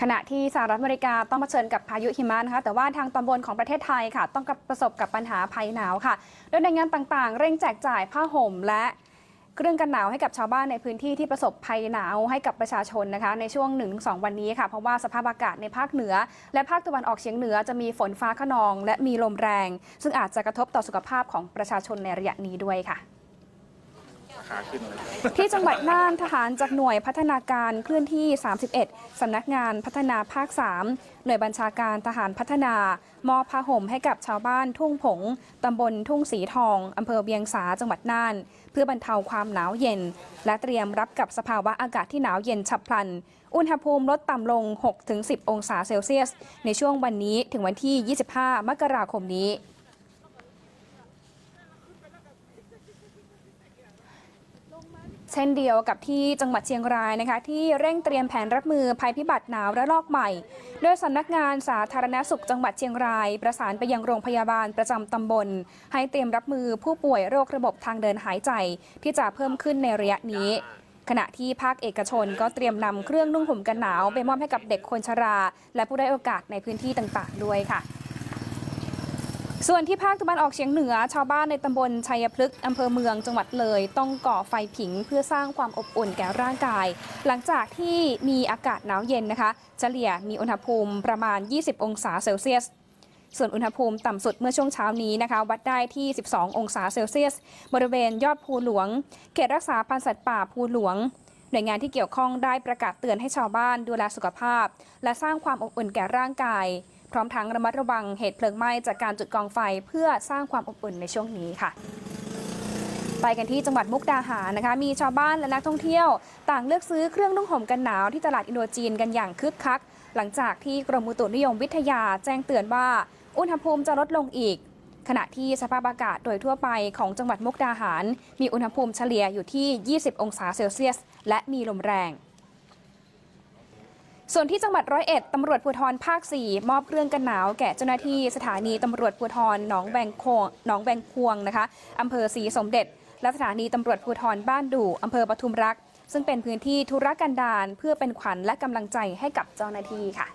ขณะที่สหรัฐอเมริกาต้องเผชิญกับพายุหิมะนะคะ แต่ว่าทางตอนบนของประเทศไทยค่ะ ต้องประสบกับปัญหาภัยหนาวค่ะ โดยในวยงานต่างๆ เร่งแจกจ่ายผ้าห่มและเครื่องกันหนาวให้กับชาวบ้านในพื้นที่ที่ประสบภัยหนาวให้กับประชาชนนะคะ ในช่วง 1-2 วันนี้ค่ะ เพราะว่าสภาพอากาศในภาคเหนือ และภาคตะวันออกเฉียงเหนือจะมีฝนฟ้าขนอง และมีลมแรง ซึ่งอาจจะกระทบต่อสุขภาพของประชาชนในระยะนี้ด้วยค่ะ ราคาขึ้นเลยที่จังหวัดน่านทหารจากหน่วยพัฒนาการเคลื่อนที่ 31 สำนักงานพัฒนาภาค 3 หน่วยบัญชาการทหารพัฒนามอบผ้าห่มให้กับชาวบ้านทุ่งผง ตำบลทุ่งสีทอง อำเภอเวียงสาจังหวัดน่าน เพื่อบรรเทาความหนาวเย็น และเตรียมรับกับสภาวะอากาศที่หนาวเย็นฉับพลัน อุณหภูมิลดต่ำลง 6-10 องศาเซลเซียส ในช่วงวันนี้ถึงวันที่ 25 มกราคมนี้ ช่นเดียวกับที่จังหวัดเชียงรายนะคะที่เร่งเตรียมแผนรับมือภัยพิบัติหนาวระลอกใหม่ โดยสำนักงานสาธารณสุขจังหวัดเชียงราย ประสานไปยังโรงพยาบาลประจำตำบล ให้เตรียมรับมือผู้ป่วยโรคระบบทางเดินหายใจ ที่จะเพิ่มขึ้นในระยะนี้ ขณะที่ภาคเอกชนก็เตรียมนำเครื่องนุ่งห่มกันหนาว ไปมอบให้กับเด็กคนชรา และผู้ได้โอกาสในพื้นที่ต่างๆ ด้วยค่ะ ส่วนที่ภาคตะวันออกเฉียงเหนือ ชาวบ้านในตำบลชัยพฤกษ์อำเภอเมืองจังหวัดเลย ต้องก่อไฟผิงเพื่อสร้างความอบอุ่นแก่ร่างกาย หลังจากที่มีอากาศหนาวเย็นนะคะเฉลี่ยมีอุณหภูมิประมาณ 20 องศาเซลเซียส ส่วนอุณหภูมิต่ำสุดเมื่อช่วงเช้านี้นะคะ วัดได้ที่ 12 องศาเซลเซียส บริเวณยอดภูหลวง เขตรักษาพันธุ์สัตว์ป่าภูหลวงหน่วยงานที่เกี่ยวข้องได้ประกาศเตือนให้ชาวบ้านดูแลสุขภาพ และสร้างความอบอุ่นแก่ร่างกาย พร้อมทั้งระมัดระวังเหตุเพลิงไหม้จากการจุดกองไฟเพื่อสร้างความอบอุ่นในช่วงนี้ค่ะไปกันที่จังหวัดมุกดาหารนะคะ มีชาวบ้านและนักท่องเที่ยว ต่างเลือกซื้อเครื่องนุ่งห่มกันหนาวที่ตลาดอินโดจีนกันอย่างคึกคัก หลังจากที่กรมอุตุนิยมวิทยาแจ้งเตือนว่า อุณหภูมิจะลดลงอีก ขณะที่สภาพอากาศโดยทั่วไปของจังหวัดมุกดาหาร มีอุณหภูมิเฉลี่ยอยู่ที่ 20 องศาเซลเซียส และมีลมแรง ส่วนที่จังหวัดร้อยเอ็ดตำรวจภูธรภาค 4 มอบเครื่องกันหนาว แก่เจ้าหน้าที่สถานีตำรวจภูธรหนองแวงโคงหนองแวงควงนะคะอำเภอศรีสมเด็จ และสถานีตำรวจภูธรบ้านดู่อำเภอปทุมรัก ซึ่งเป็นพื้นที่ธุรกันดารเพื่อเป็นขวัญและกำลังใจให้กับเจ้าหน้าที่ค่ะ